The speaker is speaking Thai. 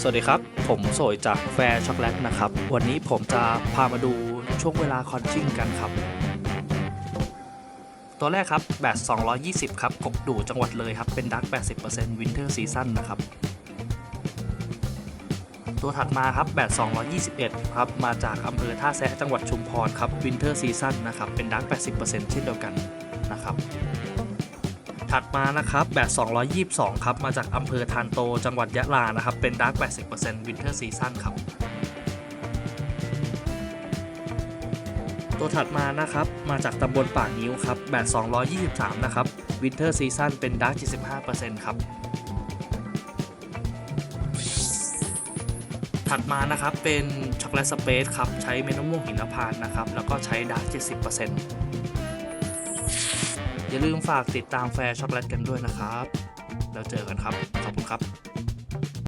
สวัสดีครับ ผมโสยจากแฟร์ช็อกโกแลตนะครับ วันนี้ผมจะพามาดูช่วงเวลาคอนชิ่งกันครับ ตัวแรกครับแบต220 ครับกบดูจังหวัดเลยครับ เป็นดัก80%วินเทอร์ซีซั่นนะครับ ตัวถัดมาครับแบต221 ครับ มาจากอำเภอท่าแซะจังหวัดชุมพรครับวินเทอร์ซีซั่นนะครับ เป็นดัก80%เช่นเดียวกันนะครับ ถัดมานะครับแบบ222 ครับ มาจากอำเภอทานโตจังหวัดยะลานะครับ เป็นดาร์ก80% Winter Season ครับ ตัวถัดมานะครับ มาจากตำบลป่านิ้วครับ แบบ223 นะครับ Winter Season เป็นดาร์ก75%ครับถัดมานะครับเป็นช็อกโกแลตสเปซครับ ใช้เม็ดมะม่วงหินพานต์นะครับ แล้วก็ใช้ดาร์ก70% อย่าลืมฝากติดตามแฟร์ช็อกโกแลตกันด้วยนะครับ แล้วเจอกันครับ ขอบคุณครับ